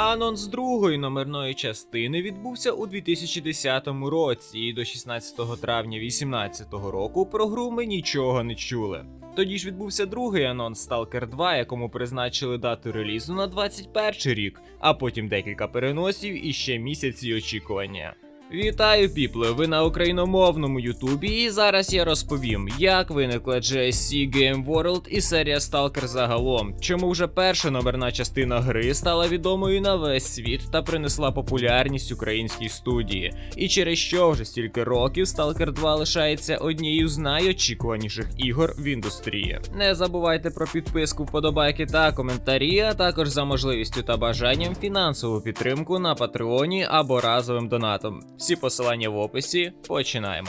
Анонс другої номерної частини відбувся у 2010 році, і до 16 травня 2018 року про гру ми нічого не чули. Тоді ж відбувся другий анонс Stalker 2, якому призначили дату релізу на 21 рік, а потім декілька переносів і ще місяці очікування. Вітаю, піпле! Ви на україномовному Ютубі, і зараз я розповім, як виникла GSC Game World і серія Stalker загалом, чому вже перша номерна частина гри стала відомою на весь світ та принесла популярність українській студії, і через що вже стільки років Stalker 2 лишається однією з найочікуваніших ігор в індустрії. Не забувайте про підписку, вподобайки та коментарі, а також за можливістю та бажанням фінансову підтримку на Патреоні або разовим донатом. Всі посилання в описі. Починаємо.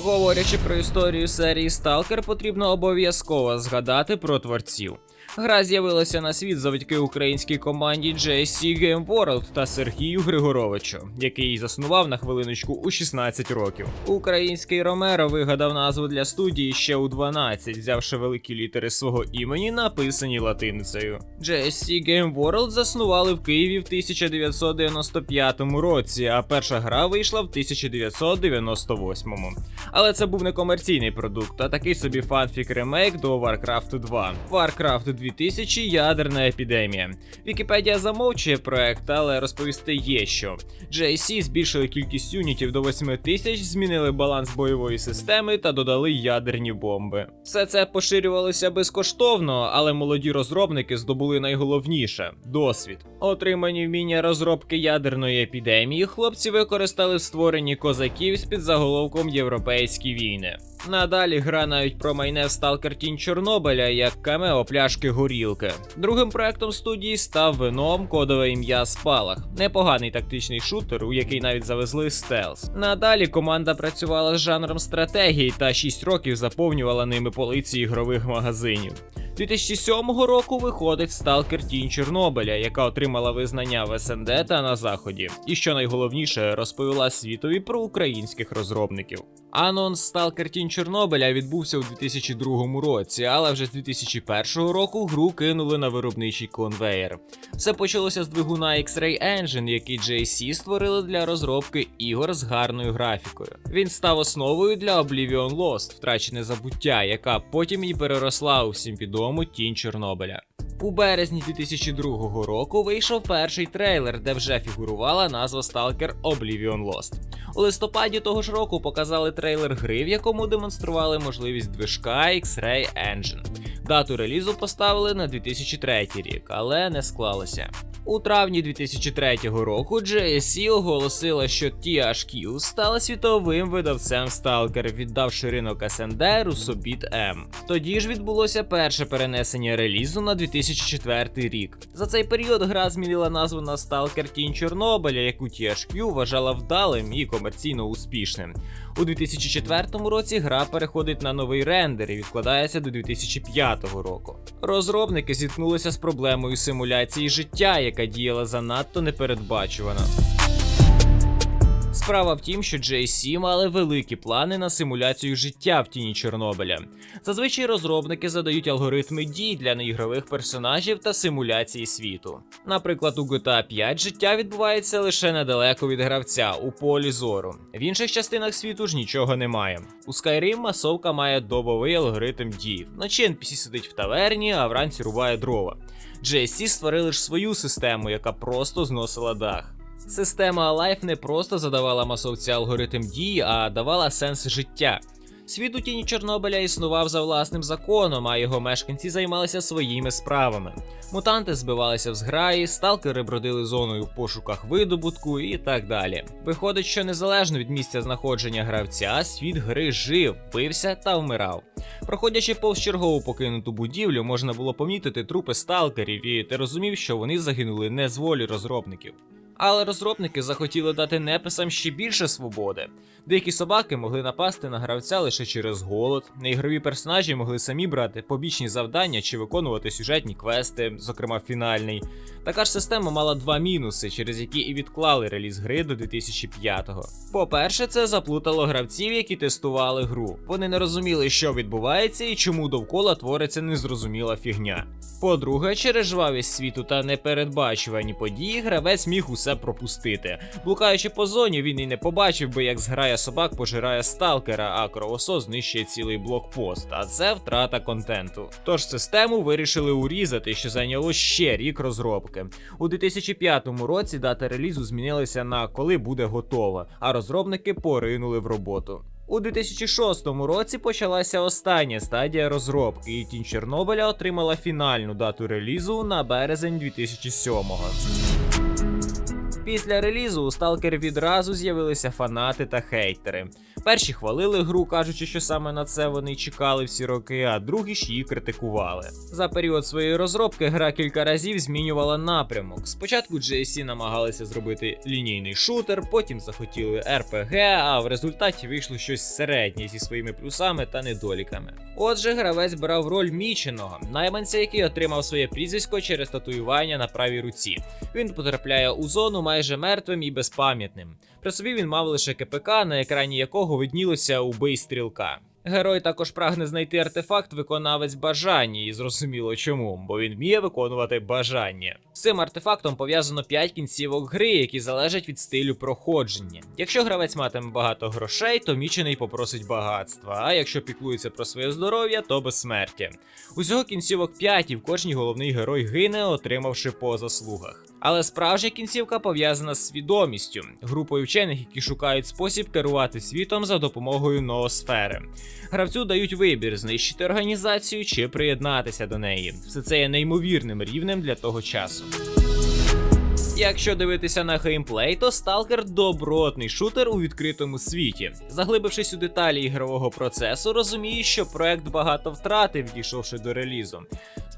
Говорячи про історію серії Stalker, потрібно обов'язково згадати про творців. Гра з'явилася на світ завдяки українській команді JSC Game World та Сергію Григоровичу, який заснував на хвилиночку у 16 років. Український Ромеро вигадав назву для студії ще у 12, взявши великі літери свого імені, написані латиницею. JSC Game World заснували в Києві в 1995 році, а перша гра вийшла в 1998. Але це був не комерційний продукт, а такий собі фанфік ремейк до Warcraft 2. Warcraft 2000 ядерна епідемія. Вікіпедія замовчує проект, але розповісти є що. JC збільшили кількість юнітів до 8000, змінили баланс бойової системи та додали ядерні бомби. Все це поширювалося безкоштовно, але молоді розробники здобули найголовніше досвід. Отримані вміння розробки ядерної епідемії, хлопці використали в створенні козаків з під заголовком Європейські війни. Надалі гра навіть промайне в Сталкер Тінь Чорнобиля як камео пляшки горілки. Другим проектом студії став вином кодове ім'я Спалах. Непоганий тактичний шутер, у який навіть завезли стелс. Надалі команда працювала з жанром стратегії та 6 років заповнювала ними полиці ігрових магазинів. 2007 року виходить Сталкер Тінь Чорнобиля, яка отримала визнання в СНД та на заході, і що найголовніше розповіла світові про українських розробників. Анонс Сталкер Тінь Чорнобиля відбувся у 2002 році, але вже з 2001 року гру кинули на виробничий конвеєр. Все почалося з двигуна X-Ray Engine, який JC створили для розробки ігор з гарною графікою. Він став основою для Oblivion Lost, втрачене забуття, яка потім і переросла у всім відому тінь Чорнобиля. У березні 2002 року вийшов перший трейлер, де вже фігурувала назва Stalker Oblivion Lost. У листопаді того ж року показали трейлер гри, в якому демонстрували можливість движка X-Ray Engine. Дату релізу поставили на 2003 рік, але не склалося. У травні 2003 року GSC оголосила, що THQ стала світовим видавцем Stalker, віддавши ринок СНД Rusobit M. Тоді ж відбулося перше перенесення релізу на 2004 рік. За цей період гра змінила назву на Stalker Тінь Чорнобиля, яку THQ вважала вдалим і комерційно успішним. У 2004 році гра переходить на новий рендер і відкладається до 2005 року. Розробники зіткнулися з проблемою симуляції життя, яка діяла занадто непередбачувано. Справа в тім, що JC мали великі плани на симуляцію життя в тіні Чорнобиля. Зазвичай розробники задають алгоритми дій для неігрових персонажів та симуляції світу. Наприклад, у GTA 5 життя відбувається лише недалеко від гравця у полі зору. В інших частинах світу ж нічого немає. У Skyrim масовка має добовий алгоритм дій. Вночі NPC сидить в таверні, а вранці рубає дрова. JC створили ж свою систему, яка просто зносила дах. Система Alive не просто задавала масовці алгоритм дій, а давала сенс життя. Світ у тіні Чорнобиля існував за власним законом, а його мешканці займалися своїми справами. Мутанти збивалися в зграї, сталкери бродили зоною в пошуках видобутку і так далі. Виходить, що незалежно від місця знаходження гравця, світ гри жив, пився та вмирав. Проходячи повз чергову покинуту будівлю, можна було помітити трупи сталкерів, і ти розумів, що вони загинули не з волі розробників. Але розробники захотіли дати неписам ще більше свободи. Деякі собаки могли напасти на гравця лише через голод, неігрові персонажі могли самі брати побічні завдання чи виконувати сюжетні квести, зокрема фінальний. Така ж система мала два мінуси, через які і відклали реліз гри до 2005-го. По-перше, це заплутало гравців, які тестували гру. Вони не розуміли, що відбувається і чому довкола твориться незрозуміла фігня. По-друге, через жвавість світу та непередбачувані події гравець міг усе пропустити. Блукаючи по зоні, він і не побачив би, як зграя собак пожирає сталкера, а кровосос знищує цілий блокпост. А це втрата контенту. Тож систему вирішили урізати, що зайняло ще рік розробки. У 2005 році дата релізу змінилася на коли буде готова, а розробники поринули в роботу. У 2006 році почалася остання стадія розробки, і тінь Чорнобиля отримала фінальну дату релізу на березень 2007-го. Після релізу у Stalker відразу з'явилися фанати та хейтери. Перші хвалили гру, кажучи, що саме на це вони чекали всі роки, а другі ж її критикували. За період своєї розробки гра кілька разів змінювала напрямок. Спочатку GSC намагалися зробити лінійний шутер, потім захотіли RPG, а в результаті вийшло щось середнє зі своїми плюсами та недоліками. Отже, гравець брав роль міченого, найманця, який отримав своє прізвисько через татуювання на правій руці. Він потрапляє у зону майже мертвим і безпам'ятним. При собі він мав лише КПК, на екрані якого виднілося убий стрілка. Герой також прагне знайти артефакт виконавець бажання, і зрозуміло чому, бо він вміє виконувати бажання. З цим артефактом пов'язано 5 кінцівок гри, які залежать від стилю проходження. Якщо гравець матиме багато грошей, то мічений попросить багатства, а якщо піклується про своє здоров'я, то безсмертя. Усього кінцівок 5 і в кожній головний герой гине, отримавши по заслугах. Але справжня кінцівка пов'язана з свідомістю, групою вчених, які шукають спосіб керувати світом за допомогою ноосфери. Гравцю дають вибір знищити організацію чи приєднатися до неї. Все це є неймовірним рівнем для того часу. Якщо дивитися на геймплей, то Сталкер добротний шутер у відкритому світі. Заглибившись у деталі ігрового процесу, розумієш, що проект багато втратив, дійшовши до релізу.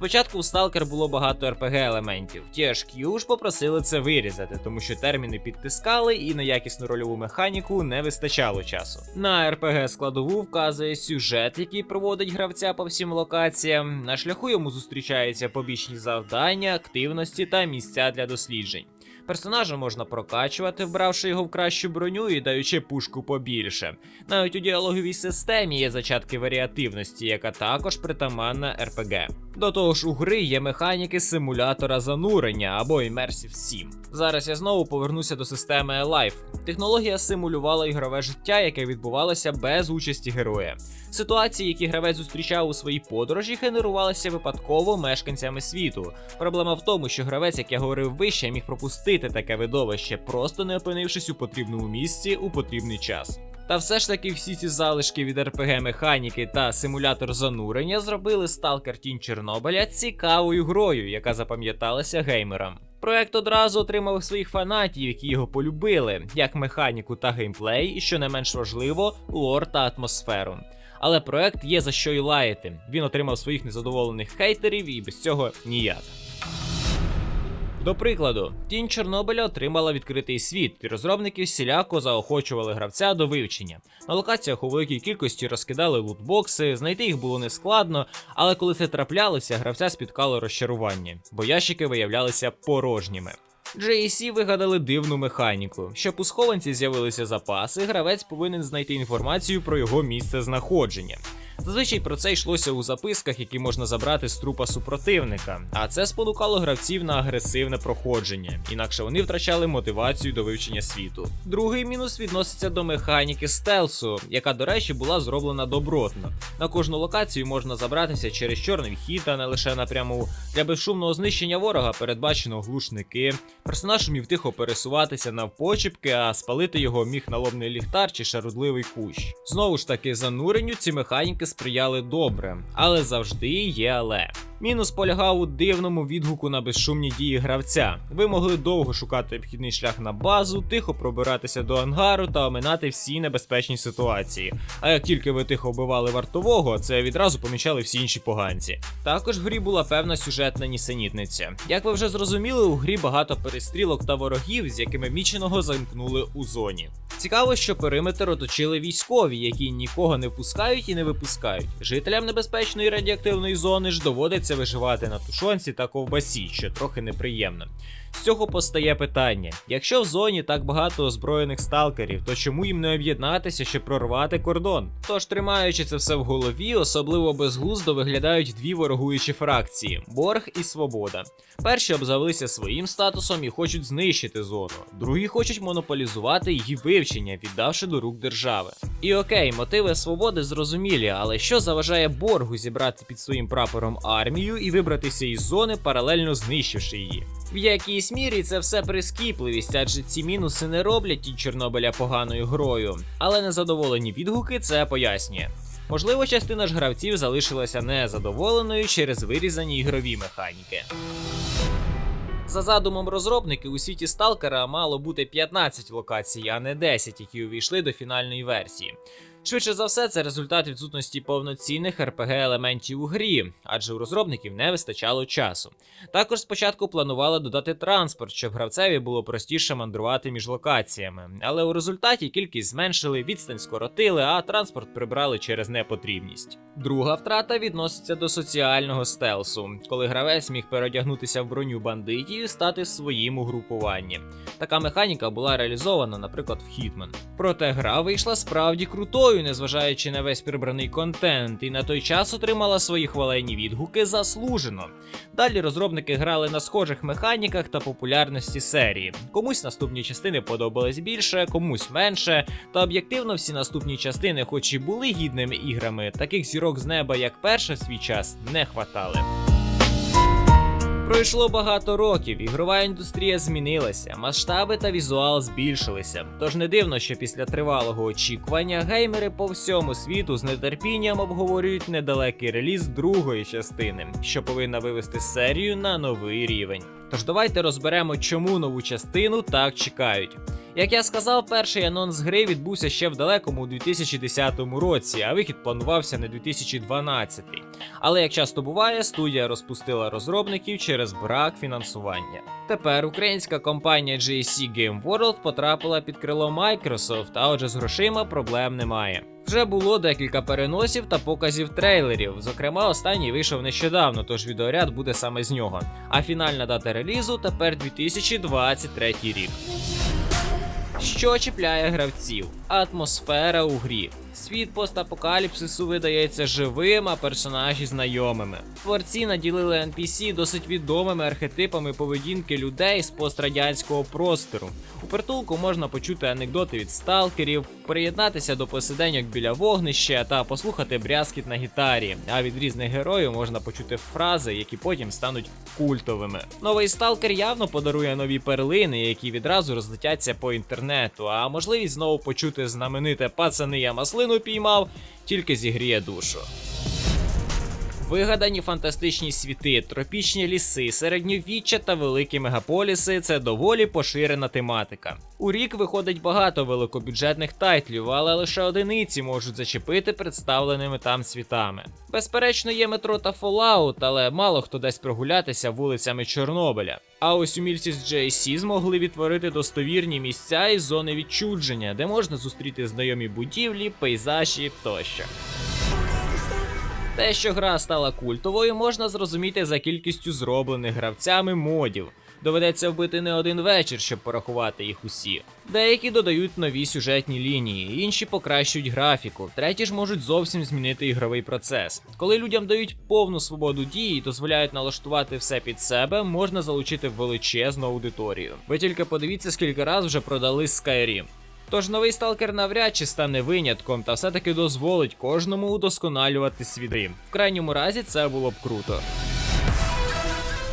Спочатку у Сталкер було багато RPG елементів. THQ ж попросили це вирізати, тому що терміни підтискали і на якісну рольову механіку не вистачало часу. На RPG складову вказує сюжет, який проводить гравця по всім локаціям. На шляху йому зустрічаються побічні завдання, активності та місця для досліджень. Персонажа можна прокачувати, вбравши його в кращу броню і даючи пушку побільше. Навіть у діалоговій системі є зачатки варіативності, яка також притаманна РПГ. До того ж, у гри є механіки симулятора занурення або Immersive Sim. Зараз я знову повернуся до системи Alive. Технологія симулювала ігрове життя, яке відбувалося без участі героя. Ситуації, які гравець зустрічав у своїй подорожі, генерувалися випадково мешканцями світу. Проблема в тому, що гравець, як я говорив вище, міг пропустити таке видовище, просто не опинившись у потрібному місці у потрібний час. Та все ж таки всі ці залишки від РПГ механіки та симулятор занурення зробили Stalker Тінь Чорнобиля цікавою грою, яка запам'яталася геймерам. Проект одразу отримав своїх фанатів, які його полюбили, як механіку та геймплей, і що не менш важливо, лор та атмосферу. Але проект є за що й лаяти. Він отримав своїх незадоволених хейтерів і без цього ніяк. До прикладу, тінь Чорнобиля отримала відкритий світ, і розробники всіляко заохочували гравця до вивчення. На локаціях у великій кількості розкидали лутбокси, знайти їх було нескладно, але коли це траплялося, гравця спіткало розчарування, бо ящики виявлялися порожніми. JC вигадали дивну механіку. Щоб у схованці з'явилися запаси, гравець повинен знайти інформацію про його місце знаходження. Зазвичай про це йшлося у записках, які можна забрати з трупа супротивника, а це спонукало гравців на агресивне проходження, інакше вони втрачали мотивацію до вивчення світу. Другий мінус відноситься до механіки стелсу, яка, до речі, була зроблена добротно. На кожну локацію можна забратися через чорний вхід, а не лише напряму. Для безшумного знищення ворога передбачено глушники. Персонаж міг тихо пересуватися навпочіпки, а спалити його міг налобний ліхтар чи шарудливий кущ. Знову ж таки, зануренню ці механіки сприяли добре, але завжди є але. Мінус полягав у дивному відгуку на безшумні дії гравця. Ви могли довго шукати обхідний шлях на базу, тихо пробиратися до ангару та оминати всі небезпечні ситуації. А як тільки ви тихо вбивали вартового, це відразу помічали всі інші поганці. Також в грі була певна сюжетна нісенітниця. Як ви вже зрозуміли, у грі багато перестрілок та ворогів, з якими міченого замкнули у зоні. Цікаво, що периметр оточили військові, які нікого не впускають і не випускають. Жителям небезпечної радіоактивної зони ж доводиться виживати на тушонці та ковбасі, що трохи неприємно. З цього постає питання: якщо в зоні так багато озброєних сталкерів, то чому їм не об'єднатися, щоб прорвати кордон? Тож, тримаючи це все в голові, особливо безглуздо виглядають дві ворогуючі фракції Борг і Свобода. Перші обзавелися своїм статусом і хочуть знищити зону, другі хочуть монополізувати її вивчення, віддавши до рук держави. І окей, мотиви свободи зрозумілі, але що заважає боргу зібрати під своїм прапором армію і вибратися із зони, паралельно знищивши її? В якійсь мірі це все прискіпливість, адже ці мінуси не роблять ті Чорнобиля поганою грою, але незадоволені відгуки це пояснює. Можливо, частина ж гравців залишилася незадоволеною через вирізані ігрові механіки. За задумом розробників, у світі Сталкера мало бути 15 локацій, а не 10, які увійшли до фінальної версії. Швидше за все, це результат відсутності повноцінних rpg елементів у грі, адже у розробників не вистачало часу. Також спочатку планували додати транспорт, щоб гравцеві було простіше мандрувати між локаціями, але у результаті кількість зменшили, відстань скоротили, а транспорт прибрали через непотрібність. Друга втрата відноситься до соціального стелсу, коли гравець міг переодягнутися в броню бандитів і стати своїм угрупуванням. Така механіка була реалізована, наприклад, в Hitman. Проте гра вийшла справді крутою, незважаючи на весь прибраний контент, і на той час отримала свої хвалені відгуки заслужено. Далі розробники грали на схожих механіках та популярності серії. Комусь наступні частини подобались більше, комусь менше. Та об'єктивно всі наступні частини, хоч і були гідними іграми, таких зірок з неба, як перша в свій час, не хватали. Пройшло багато років, ігрова індустрія змінилася, масштаби та візуал збільшилися. Тож не дивно, що після тривалого очікування геймери по всьому світу з нетерпінням обговорюють недалекий реліз другої частини, що повинна вивести серію на новий рівень. Тож давайте розберемо, чому нову частину так чекають. Як я сказав, перший анонс гри відбувся ще в далекому 2010 році, а вихід планувався на 2012. Але як часто буває, студія розпустила розробників через брак фінансування. Тепер українська компанія GSC Game World потрапила під крило Microsoft, а отже з грошима проблем немає. Вже було декілька переносів та показів трейлерів. Зокрема, останній вийшов нещодавно, тож відеоряд буде саме з нього. А фінальна дата релізу тепер 2023 рік. Що чіпляє гравців? Атмосфера у грі. Світ постапокаліпсису видається живим, а персонажі знайомими. Творці наділили NPC досить відомими архетипами поведінки людей з пострадянського простору. У притулку можна почути анекдоти від сталкерів, приєднатися до посиденьок біля вогнища та послухати брязкіт на гітарі. А від різних героїв можна почути фрази, які потім стануть культовими. Новий сталкер явно подарує нові перлини, які відразу розлетяться по інтернету. А можливість знову почути знамените пацани я маслину піймав, тільки зігріє душу. Вигадані фантастичні світи, тропічні ліси, середньовіччя та великі мегаполіси це доволі поширена тематика. У рік виходить багато великобюджетних тайтлів, але лише одиниці можуть зачепити представленими там світами. Безперечно, є метро та Fallout, але мало хто десь прогулятися вулицями Чорнобиля. А ось умільці з JC змогли відтворити достовірні місця із зони відчудження, де можна зустріти знайомі будівлі, пейзажі тощо. Те, що гра стала культовою, можна зрозуміти за кількістю зроблених гравцями модів. Доведеться вбити не один вечір, щоб порахувати їх усі. Деякі додають нові сюжетні лінії, інші покращують графіку, треті ж можуть зовсім змінити ігровий процес. Коли людям дають повну свободу дії і дозволяють налаштувати все під себе, можна залучити величезну аудиторію. Ви тільки подивіться, скільки раз вже продали Skyrim. Тож новий сталкер навряд чи стане винятком та все-таки дозволить кожному удосконалювати свій дрім. В крайньому разі це було б круто.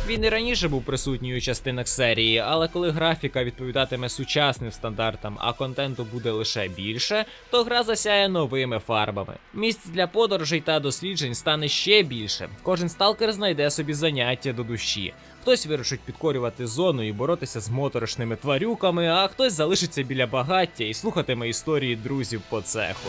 Він і раніше був присутній у частинах серії, але коли графіка відповідатиме сучасним стандартам, а контенту буде лише більше, то гра засяє новими фарбами. Місць для подорожей та досліджень стане ще більше. Кожен сталкер знайде собі заняття до душі. Хтось вирушить підкорювати зону і боротися з моторошними тварюками, а хтось залишиться біля багаття і слухатиме історії друзів по цеху.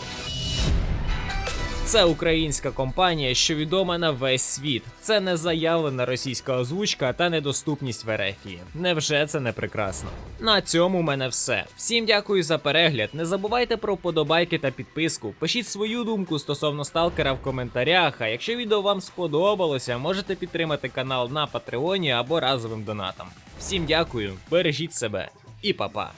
Це українська компанія, що відома на весь світ. Це не заявлена російська озвучка та недоступність в Ерефії. Невже це не прекрасно? На цьому в мене все. Всім дякую за перегляд. Не забувайте про вподобайки та підписку. Пишіть свою думку стосовно сталкера в коментарях. А якщо відео вам сподобалося, можете підтримати канал на Патреоні або разовим донатом. Всім дякую, бережіть себе і па-па.